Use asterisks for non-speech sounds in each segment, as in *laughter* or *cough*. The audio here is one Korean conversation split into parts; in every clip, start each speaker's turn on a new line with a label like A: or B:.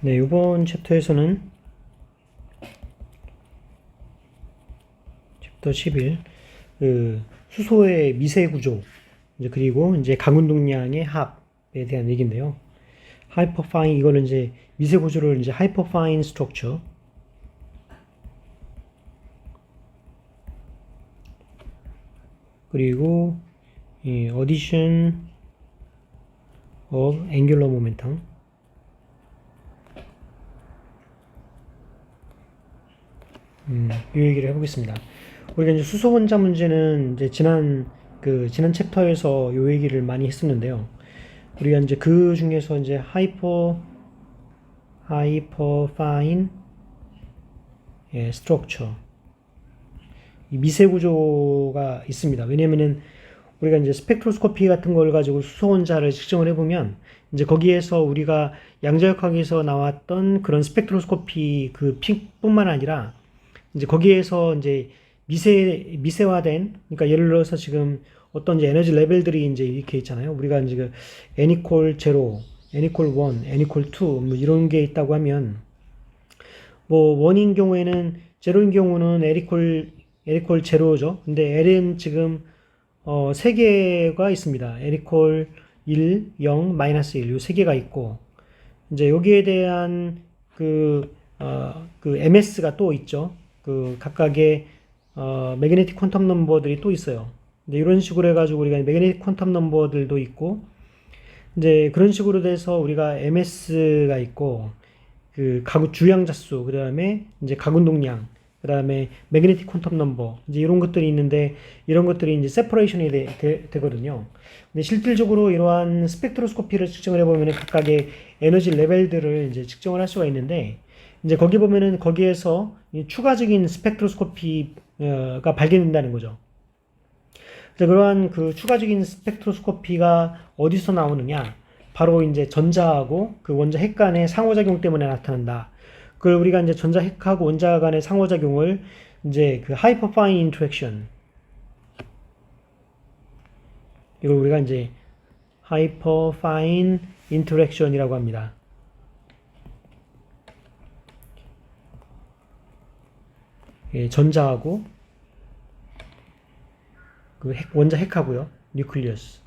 A: 네, 이번 챕터에서는 챕터 11, 그 수소의 미세 구조, 이제 그리고 이제 강운동량의 합에 대한 얘기인데요. 하이퍼파인 이거는 이제 미세 구조를 이제 하이퍼파인 스트럭처 그리고 이 addition of angular momentum 음, 이 얘기를 해보겠습니다. 우리가 이제 수소 원자 문제는 이제 지난 그 지난 챕터에서 요 얘기를 많이 했었는데요. 우리가 이제 그 중에서 이제 하이퍼 하이퍼 파인 예, 스트럭처 이 미세 구조가 있습니다. 왜냐면은 우리가 이제 스펙트로스코피 같은 걸 가지고 수소 원자를 측정을 해보면 이제 거기에서 우리가 양자역학에서 나왔던 그런 스펙트로스코피 그 픽뿐만 아니라 이제 거기에서 이제 미세 미세화된 그러니까 예를 들어서 지금 어떤 이제 에너지 레벨들이 이제 이렇게 있잖아요. 우리가 이제 그 n 이퀄 0, n 이퀄 1, n 이퀄 2, 뭐 이런 게 있다고 하면 뭐 원인 경우에는 제로인 경우는 l 이퀄 제로죠. 근데 l은 지금 어, 세 개가 있습니다. 이퀄 1, 0, 마이너스 1, 요세 개가 있고 이제 여기에 대한 그, 어, 그 MS가 또 있죠. 그 각각의 어, 매그네틱 퀀텀 넘버들이 또 있어요. 이제 이런 식으로 해가지고 우리가 매그네틱 퀀텀 넘버들도 있고 이제 그런 식으로 돼서 우리가 MS가 있고 그 가구 주양자 수 그 다음에 이제 가군동량 그 다음에 매그네틱 퀀텀 넘버 이제 이런 것들이 있는데 이런 것들이 이제 세퍼레이션이 되, 되, 거든요 근데 실질적으로 이러한 스펙트로스코피를 측정을 해보면 각각의 에너지 레벨들을 이제 측정을 할 수가 있는데 이제 거기 보면은 거기에서 추가적인 스펙트로스코피가 발견된다는 거죠. 그래서 그러한 그 추가적인 스펙트로스코피가 어디서 나오느냐? 바로 이제 전자하고 그 원자 핵 간의 상호작용 때문에 나타난다. 그걸 우리가 이제 전자 핵하고 원자 간의 상호작용을 이제 그 하이퍼 파인 인터랙션 이걸 우리가 이제 하이퍼 파인 인터랙션이라고 합니다. 예, 전자하고 그 핵, 원자 핵하고요. 뉴클리어스.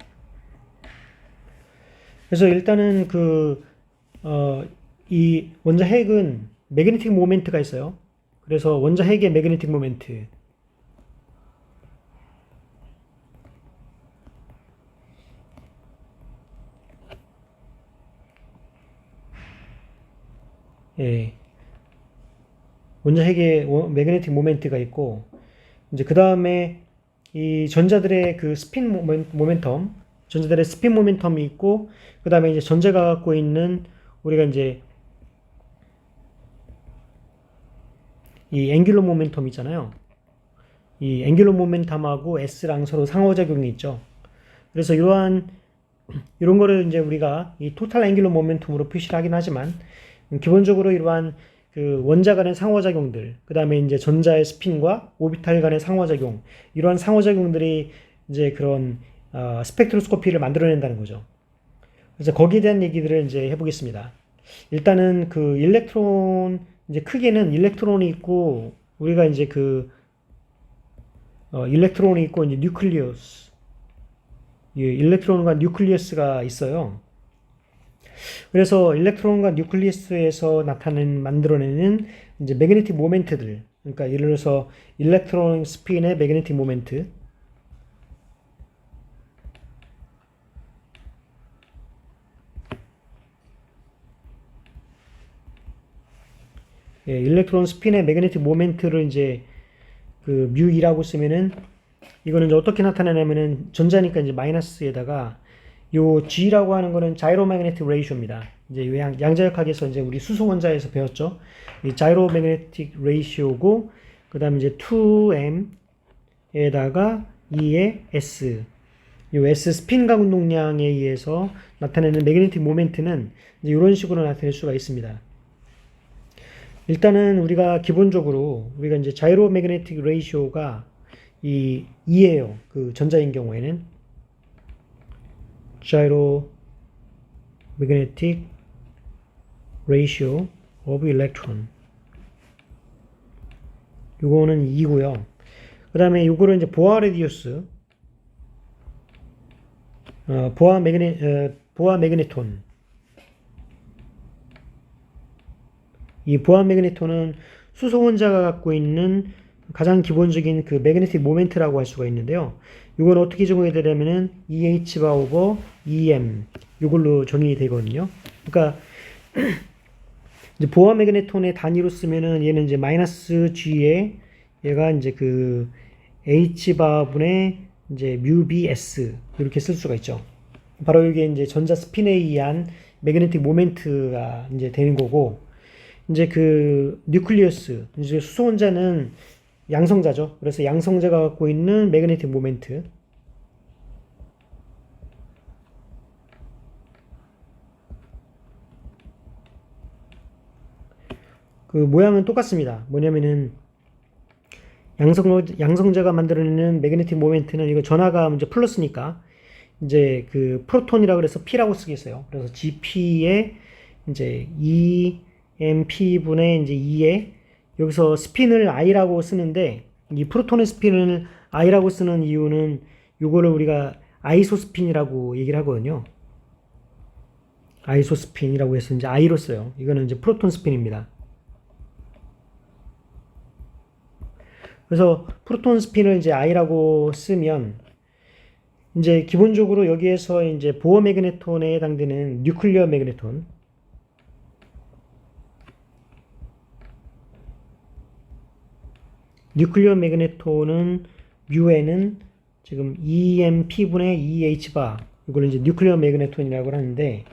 A: 그래서 일단은 그, 어, 이 원자 핵은 매그네틱 모멘트가 있어요. 그래서 원자 핵의 매그네틱 모멘트. 예. 원자 핵의 매그네틱 모멘트가 있고 이제 그 다음에 이 전자들의 그 스핀 모멘텀, 전자들의 스핀 모멘텀이 있고 그 다음에 이제 전자가 갖고 있는 우리가 이제 이 앵귤러 모멘텀 있잖아요. 이 앵귤러 모멘텀하고 S랑 서로 상호작용이 있죠. 그래서 이러한 이런 거를 이제 우리가 이 토탈 앵귤러 모멘텀으로 표시를 하긴 하지만 기본적으로 이러한 그 원자 간의 상호작용들, 그 다음에 이제 전자의 스핀과 오비탈 간의 상호작용, 이러한 상호작용들이 이제 그런 어, 스펙트로스코피를 만들어낸다는 거죠. 그래서 거기에 대한 얘기들을 이제 해보겠습니다. 일단은 그 일렉트론, 이제 크게는 일렉트론이 있고, 우리가 이제 그, 어, 일렉트론이 있고, 이제 뉴클리어스. 예, 일렉트론과 뉴클리어스가 있어요. 그래서 일렉트론과 뉴클리스에서 나타내는 만들어내는 이제 매그네틱 모멘트들 그러니까 예를 들어서 일렉트론 스핀의 매그네틱 모멘트. 예, 일렉트론 스핀의 매그네틱 모멘트를 이제 그 뮤이라고 쓰면은 이거는 이제 어떻게 나타내냐면은 전자니까 이제 마이너스에다가 요 G라고 하는 거는 자이로매그네틱 레이쇼입니다. 이제 양, 양자역학에서 이제 우리 수소 원자에서 배웠죠. 이 자이로매그네틱 레이쇼고 그다음에 이제 2m에다가 2의 s 요 s 스핀 가운동량에 의해서 나타내는 매그네틱 모멘트는 이제 이런 식으로 나타낼 수가 있습니다. 일단은 우리가 기본적으로 우리가 이제 자이로매그네틱 레이쇼가 이 2예요. 그 전자인 경우에는 gyro magnetic ratio of electron. 요거는 2고요. 그 다음에 요거를 이제 보아 레디우스, 어, 보아 매그네, 어, 보아 매그네톤. 이 보아 매그네톤은 수소 혼자가 갖고 있는 가장 기본적인 그 매그네틱 모멘트라고 할 수가 있는데요. 이건 어떻게 적용이 되냐면은 EH 바 오버 EM 이걸로 정의이 되거든요. 그러니까 *clears throat* 이제 보아 매그네톤의 단위로 쓰면은 얘는 이제 마이너스 G에 얘가 이제 그 H 바 분의 이제 뮤 BS 이렇게 쓸 수가 있죠. 바로 이게 이제 전자 스핀에 의한 매그네틱 모멘트가 이제 되는 거고 이제 그 뉴클리어스 이제 수소 혼자는 양성자죠. 그래서 양성자가 갖고 있는 매그네틱 모멘트 그 모양은 똑같습니다. 뭐냐면은 양성 양성자가 만들어내는 매그네틱 모멘트는 이거 전하가 이제 플러스니까 이제 그 프로톤이라 그래서 P라고 쓰겠어요. 그래서 GP에 이제 EMP 분의 이제 2에 여기서 스핀을 I라고 쓰는데 이 프로톤의 스핀을 I라고 쓰는 이유는 요거를 우리가 아이소스핀이라고 얘기를 하거든요. 아이소스핀이라고 해서 이제 I로 써요. 이거는 이제 프로톤 스핀입니다. 그래서 프로톤 스핀을 이제 I라고 쓰면 이제 기본적으로 여기에서 이제 보어 매그네톤에 해당되는 뉴클리어 매그네톤 뉴클리어 매그네톤은 뮤에는 지금 EMP분의 EH 바 이걸 이제 뉴클리어 매그네톤이라고 하는데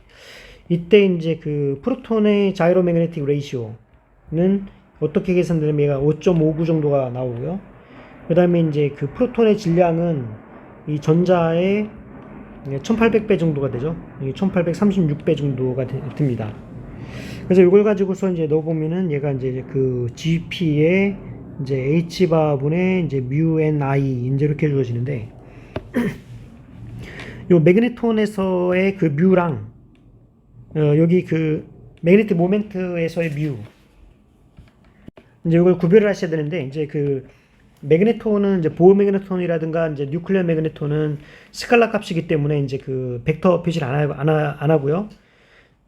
A: 이때 이제 그 프로톤의 자이로 매그네틱 레이시오는 어떻게 계산되냐면 얘가 5.59 정도가 나오고요. 그 다음에 이제 그 프로톤의 질량은 이 전자의 1800배 정도가 되죠. 1836배 정도가 되- 듭니다. 그래서 이걸 가지고서 이제 넣어보면은 얘가 이제 그 GP의 이제 H 바분의 이제 뮤 N I 이제 이렇게 주어지는데 *clears throat* 요 매그네톤에서의 그 뮤랑 어, 여기 그 매그네틱 모멘트에서의 뮤 이제 이걸 구별을 하셔야 되는데 이제 그 매그네톤은 이제 보호 매그네톤이라든가 이제 뉴클리어 매그네톤은 스칼라 값이기 때문에 이제 그 벡터 표시를 안, 하, 안, 하, 안 하고요.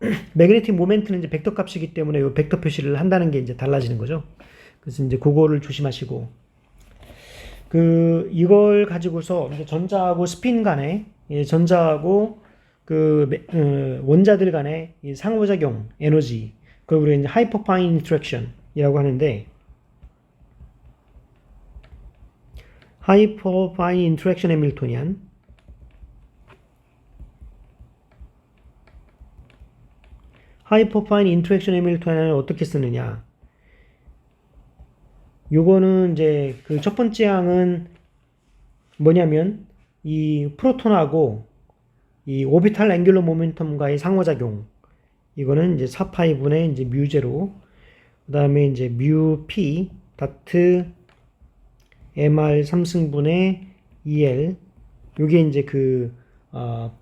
A: *clears throat* 매그네틱 모멘트는 이제 벡터 값이기 때문에 이 벡터 표시를 한다는 게 이제 달라지는 거죠. 그래서 이제 그거를 조심하시고. 그 이걸 가지고서 전자하고 스핀 간에 예, 전자하고 그 매- 어, 원자들 간의 이 상호작용 에너지 그걸 우리가 이제 하이퍼파인 인터랙션이라고 하는데 하이퍼파인 인터랙션 해밀토니안. 하이퍼파인 인터랙션 해밀토니안을 어떻게 쓰느냐 요거는 이제 그 첫 번째 항은 뭐냐면 이 프로톤하고 이 오비탈 앵귤러 모멘텀과의 상호작용. 이거는 이제 4파이분의 이제 뮤제로. 그 다음에 이제 뮤 p 다트 mr 3승분의 el 요게 이제 그 어,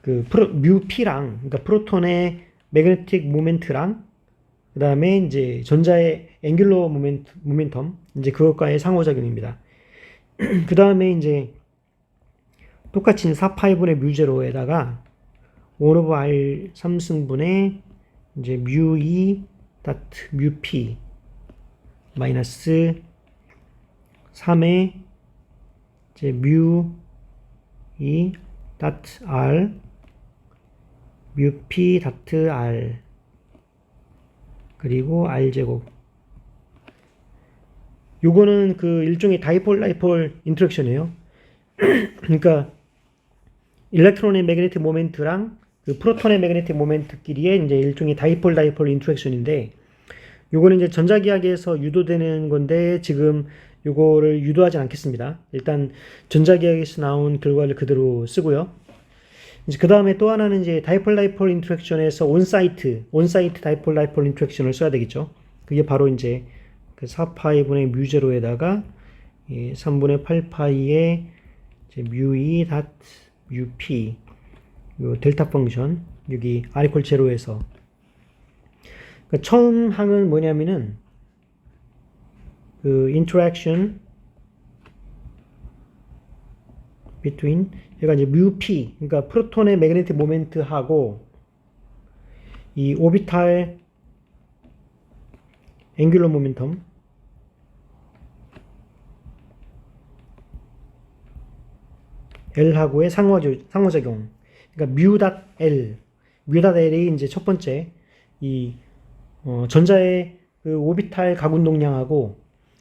A: 그 프로 뮤 p랑 그러니까 프로톤의 매그네틱 모멘트랑 그 다음에 이제 전자의 앵귤러 모멘트, 모멘 텀, 이제 그것과의 상호작용입니다. *clears throat* 그 다음에 이제 똑같이 4파이분의 뮤제로에다가 1 오버 R 3승분의 이제 뮤 E 다트 뮤 P 마이너스 3의 이제 뮤 E 다트 R 뮤 P 다트 R 그리고 R제곱. 요거는 그 일종의 다이폴 다이폴 인터랙션이에요. *clears throat* 그러니까 일렉트론의 매그네틱 모멘트랑 그 프로톤의 매그네틱 모멘트끼리의 이제 일종의 다이폴 다이폴 인터랙션인데 요거는 이제 전자기학에서 유도되는 건데 지금 요거를 유도하지 않겠습니다. 일단 전자기학에서 나온 결과를 그대로 쓰고요. 이제 그 다음에 또 하나는 이제 다이폴 다이폴 인터랙션에서 온사이트, 온사이트 다이폴 다이폴 인터랙션을 써야 되겠죠. 그게 바로 이제 그 4파이분의 뮤제로에다가 이 3분의 8파이의 이제 뮤2 닷 뮤p 요 델타 펑션 여기 이퀄 제로에서 그 처음 항은 뭐냐면은 그 interaction between 얘가 이제 p 그러니까 프로톤의 매그네틱 모멘트하고 이 오비탈 앵귤러 모멘텀 L하고의 상호조, 상호작용. 그러니까 뮤닷 L, 뮤닷 L이 이제 첫 번째 이 어, 전자의 그 오비탈 가운동량하고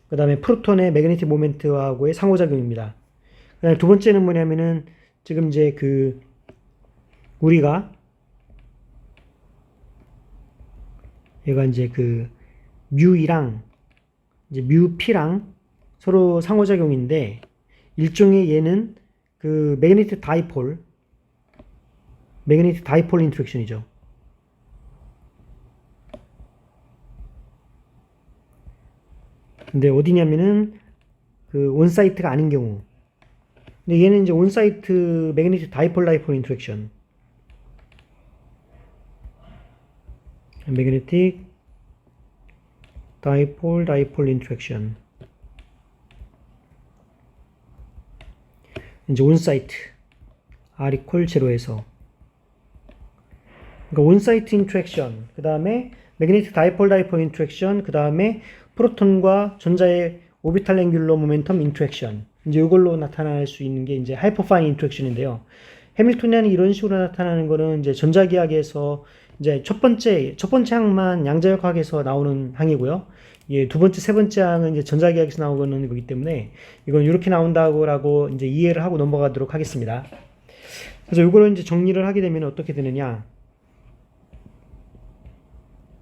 A: 그 다음에 프로톤의 매그네틱 모멘트하고의 상호작용입니다. 그 다음에 두 번째는 뭐냐면은 지금 이제 그 우리가 얘가 이제 그 뮤이랑 이제 뮤 P랑 서로 상호작용인데 일종의 얘는 그 매그네틱 다이폴 매그네틱 다이폴 인트랙션이죠. 근데 어디냐면은 그 온사이트가 아닌 경우. 근데 얘는 이제 온사이트 매그네틱 다이폴 다이폴 인트랙션. 매그네틱 다이폴 다이폴 인트랙션. 이제 온사이트. 아리콜 제로에서. 그러니까 온사이트 인트랙션. 그 다음에 매그네틱 다이폴 다이폴 인트랙션. 그 다음에 프로톤과 전자의 오비탈 앵귤러 모멘텀 인트랙션 이제 이걸로 나타날 수 있는 게 이제 하이퍼파인 인트랙션인데요. 해밀토니안이 이런 식으로 나타나는 거는 이제 전자기학에서 이제 첫 번째 첫 번째 항만 양자역학에서 나오는 항이고요. 예, 두 번째, 세 번째 항은 이제 전자기학에서 나오는 거기 때문에 이건 이렇게 나온다고라고 이제 이해를 하고 넘어가도록 하겠습니다. 그래서 이거를 이제 정리를 하게 되면 어떻게 되느냐?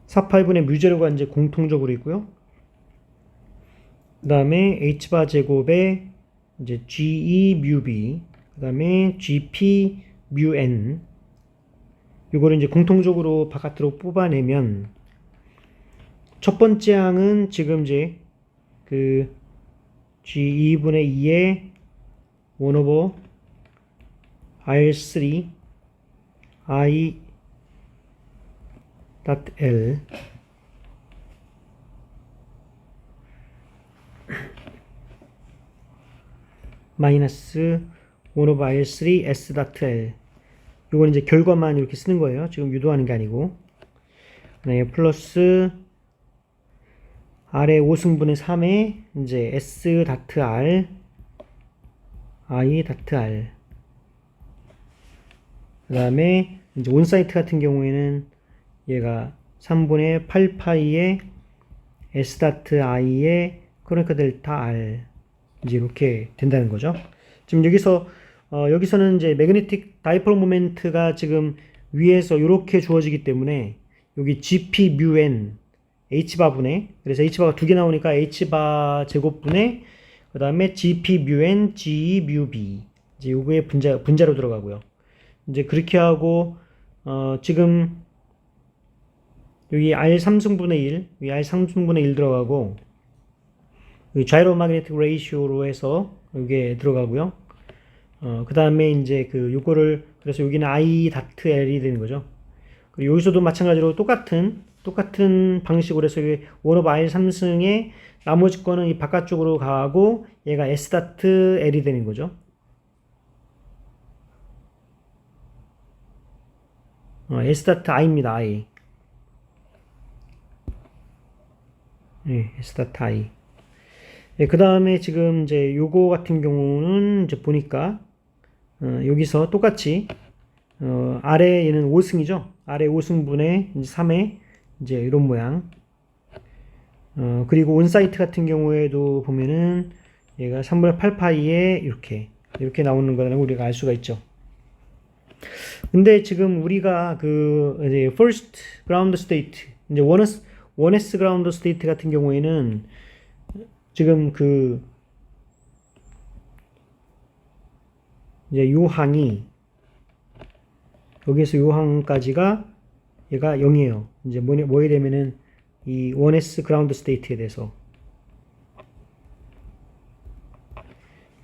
A: 4, 8분의 뮤제로가 이제 공통적으로 있고요. 그 다음에 h바 제곱에 이제 ge mu b 그 다음에 gp n 이거를 이제 공통적으로 바깥으로 뽑아내면 첫 번째 항은 지금 이제 그 g2분의 2의 1 over r3 i dot l 마이너스 1 over r3 s dot l 이건 이제 결과만 이렇게 쓰는 거예요. 지금 유도하는 게 아니고. 네, 플러스 R의 5승분의 3에 이제 S 다트 R I 다트 R 그 다음에 이제 온사이트 같은 경우에는 얘가 3분의 8파이의 S 다트 I의 크로니카 델타 R 이제 이렇게 된다는 거죠. 지금 여기서 어, 여기서는 이제 매그네틱 다이폴 모멘트가 지금 위에서 이렇게 주어지기 때문에 여기 GP mu n h바 분의 그래서 h바가 두 개 나오니까 h바 제곱분의 그 다음에 gp mu n ge mu b 이제 요거의 분자 분자로 들어가고요. 이제 그렇게 하고 어, 지금 여기 r 3승분의 1, 여기 r 3승분의 1 들어가고 자이로 마그네틱 레이시오로 해서 이게 들어가고요. 어, 그 다음에 이제 그 요거를 그래서 여기는 i 다트 l이 되는 거죠. 그리고 여기서도 마찬가지로 똑같은 똑같은 방식으로 해서 여기 1 of i 3승에 나머지 거는 이 바깥쪽으로 가고 얘가 s 다트 l이 되는 거죠. 어, s 다트 i입니다. i. 네, s 다트 i. 네, 그 다음에 지금 이제 요거 같은 경우는 이제 보니까 어, 여기서 똑같이 어, 아래 얘는 5승이죠. 아래 5승분의 3에 이제 이런 모양. 어, 그리고 온사이트 같은 경우에도 보면은 얘가 3분의 8파이에 이렇게 이렇게 나오는 거라는 우리가 알 수가 있죠. 근데 지금 우리가 그 이제 first ground state 이제 1S 1S ground state 같은 경우에는 지금 그 이제 요 항이 여기서 요 항까지가 얘가 0이에요. 이제 뭐냐, 뭐에 되면은 이 1S 그라운드 스테이트에 대해서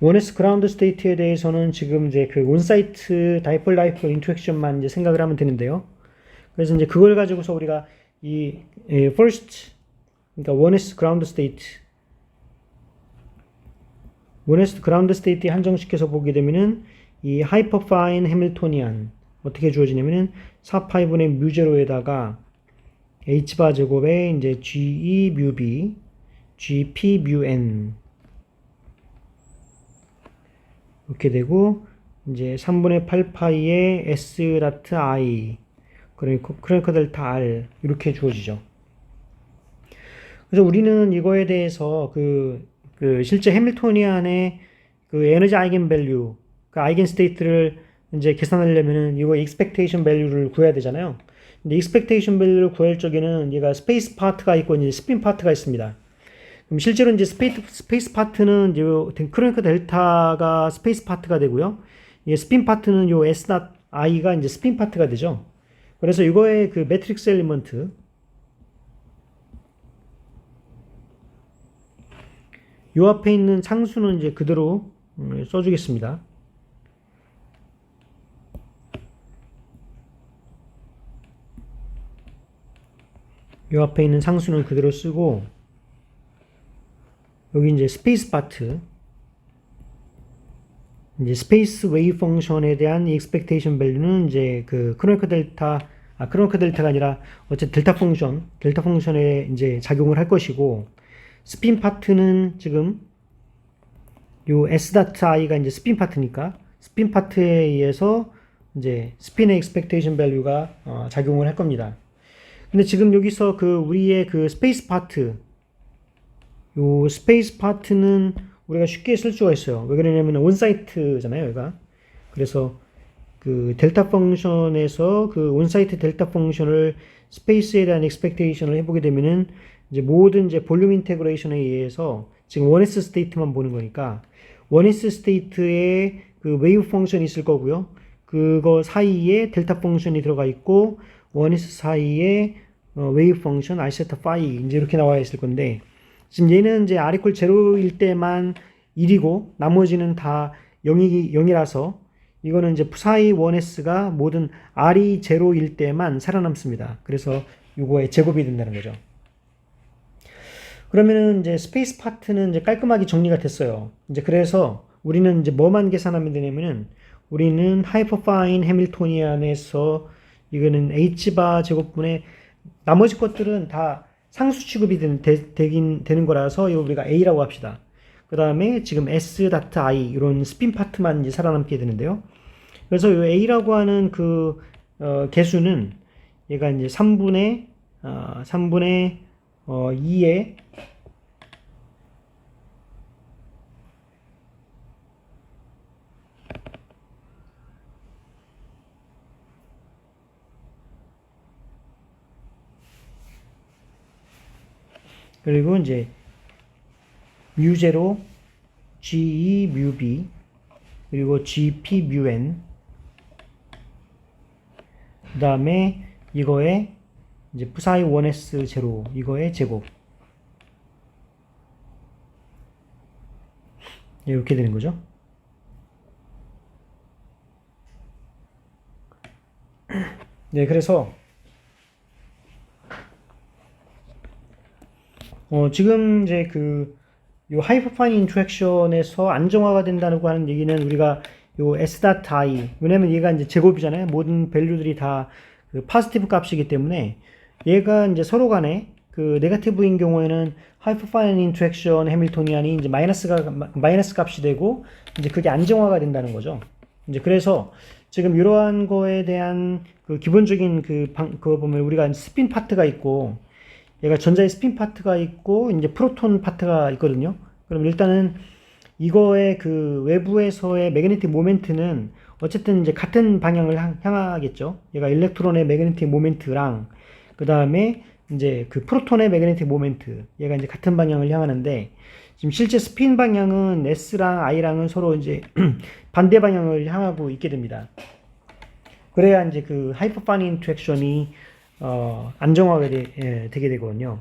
A: 1S 그라운드 스테이트에 대해서는 지금 이제 그 온사이트 다이폴 다이폴 인터랙션만 이제 생각을 하면 되는데요. 그래서 이제 그걸 가지고서 우리가 이 예, first 그러니까 원에스 그라운드 스테이트 원에스 그라운드 스테이트에 한정시켜서 보게 되면은 이 하이퍼파인 해밀토니안 어떻게 주어지냐면은 4파이분의 뮤제로에다가 h바 제곱에 이제 ge 뮤b gp 뮤n 이렇게 되고 이제 3분의 8파이의 s 다트 i 그러니까 크랭크 델타 r 이렇게 주어지죠. 그래서 우리는 이거에 대해서 그, 그 실제 해밀토니안의 그 에너지 아이겐 밸류, 그 아이겐 스테이트를 이제 계산하려면은 이거 expectation value를 구해야 되잖아요. 근데 expectation value를 구할 적에는 얘가 스페이스 파트가 있고 이제 스핀 파트가 있습니다. 그럼 실제로 이제 스페이스, 스페이스 파트는 이제 크로니크 델타가 스페이스 파트가 되고요. 이 스핀 파트는 요 S i가 이제 스핀 파트가 되죠. 그래서 이거의 그 매트릭스 엘리먼트 요 앞에 있는 상수는 이제 그대로 음, 써주겠습니다. 요 앞에 있는 상수는 그대로 쓰고 여기 이제 스페이스 파트 이제 스페이스 웨이 펑션에 대한 익스펙테이션 밸류는 이제 그 크로니크 델타 아 크로니크 델타가 아니라 어쨌든 델타 펑션 델타 펑션에 이제 작용을 할 것이고 스핀 파트는 지금 요 s 다트 i가 이제 스핀 파트니까 스핀 파트에 의해서 이제 스핀의 expectation value가 어, 작용을 할 겁니다. 근데 지금 여기서 그 우리의 그 스페이스 파트 요 스페이스 파트는 우리가 쉽게 쓸 수가 있어요. 왜 그러냐면 온사이트잖아요, 얘가. 그래서 그 델타 펑션에서 그 온사이트 델타 펑션을 스페이스에 대한 expectation을 해보게 되면은 이제 모든 이제 볼륨 인테그레이션에 의해서 지금 원S 스테이트만 보는 거니까 원S 스테이트에 그 웨이브 펑션이 있을 거고요. 그거 사이에 델타 펑션이 들어가 있고 원S 사이에 어, 웨이브 펑션 아이세타 파이 이제 이렇게 나와 있을 건데 지금 얘는 이제 r 이퀄 제로일 때만 1이고 나머지는 다 0이 0이라서 이거는 이제 사이 1s가 모든 r이 제로일 때만 살아남습니다. 그래서 이거의 제곱이 된다는 거죠. 그러면은 이제 스페이스 파트는 이제 깔끔하게 정리가 됐어요. 이제 그래서 우리는 이제 뭐만 계산하면 되냐면은 우리는 하이퍼파인 해밀토니안에서 이거는 h바 제곱분의 나머지 것들은 다 상수 취급이 되, 되, 긴 되는 거라서 이거 우리가 a라고 합시다. 그 다음에 지금 s 다트 i 이런 스핀 파트만 이제 살아남게 되는데요. 그래서 이 a라고 하는 그 어, 개수는 얘가 이제 3분의 어, 3분의 어, 2의 그리고 이제 뮤제로 GE 뮤B 그리고 GP 뮤N 그 다음에 이거에 이제 푸사이 1S 제로 이거의 제곱 이렇게 되는 거죠. 네, 그래서 어, 지금 이제 그, 요 하이퍼파인 인트랙션에서 안정화가 된다고 하는 얘기는 우리가 요 s 닷 i 왜냐면 얘가 이제 제곱이잖아요. 모든 밸류들이 다 그 파지티브 값이기 때문에 얘가 이제 서로 간에 그 네가티브인 경우에는 하이퍼파인 인트랙션 해밀토니안이 이제 마이너스가 마이너스 값이 되고 이제 그게 안정화가 된다는 거죠. 이제 그래서 지금 이러한 거에 대한 그 기본적인 그 방, 그거 보면 우리가 스핀 파트가 있고 얘가 전자의 스핀 파트가 있고 이제 프로톤 파트가 있거든요. 그럼 일단은 이거의 그 외부에서의 매그네틱 모멘트는 어쨌든 이제 같은 방향을 향하겠죠. 얘가 일렉트론의 매그네틱 모멘트랑 그 다음에 이제 그 프로톤의 매그네틱 모멘트 얘가 이제 같은 방향을 향하는데 지금 실제 스핀 방향은 S랑 I랑은 서로 이제 *clears throat* 반대 방향을 향하고 있게 됩니다. 그래야 이제 그 하이퍼파인 인트랙션이 어, 안정화가 되, 예, 되게 되거든요.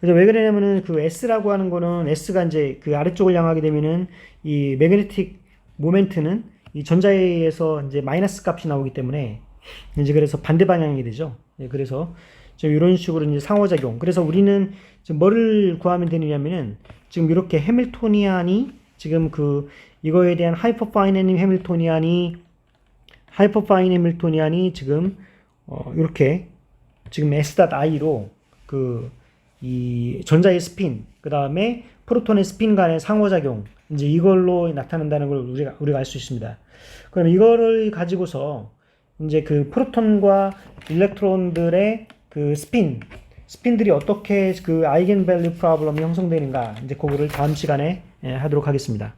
A: 그래서 왜 그러냐면은 그 S라고 하는 거는 S가 이제 그 아래쪽을 향하게 되면은 이 매그네틱 모멘트는 이 전자에 의해서 이제 마이너스 값이 나오기 때문에 이제 그래서 반대 방향이 되죠. 예, 그래서 저 이런 식으로 이제 상호작용. 그래서 우리는 지금 뭐를 구하면 되느냐면은 지금 이렇게 해밀토니안이 지금 그 이거에 대한 하이퍼파이넨 해밀토니안이 하이퍼파인 해밀토니안이 지금 어 이렇게 지금 s.i로 그 이 전자의 스핀 그 다음에 프로톤의 스핀 간의 상호작용 이제 이걸로 나타난다는 걸 우리가 우리가 알 수 있습니다. 그럼 이거를 가지고서 이제 그 프로톤과 일렉트론들의 그 스핀 스핀들이 어떻게 그 아이겐 밸류 프로블럼이 형성되는가 이제 그거를 다음 시간에 예, 하도록 하겠습니다.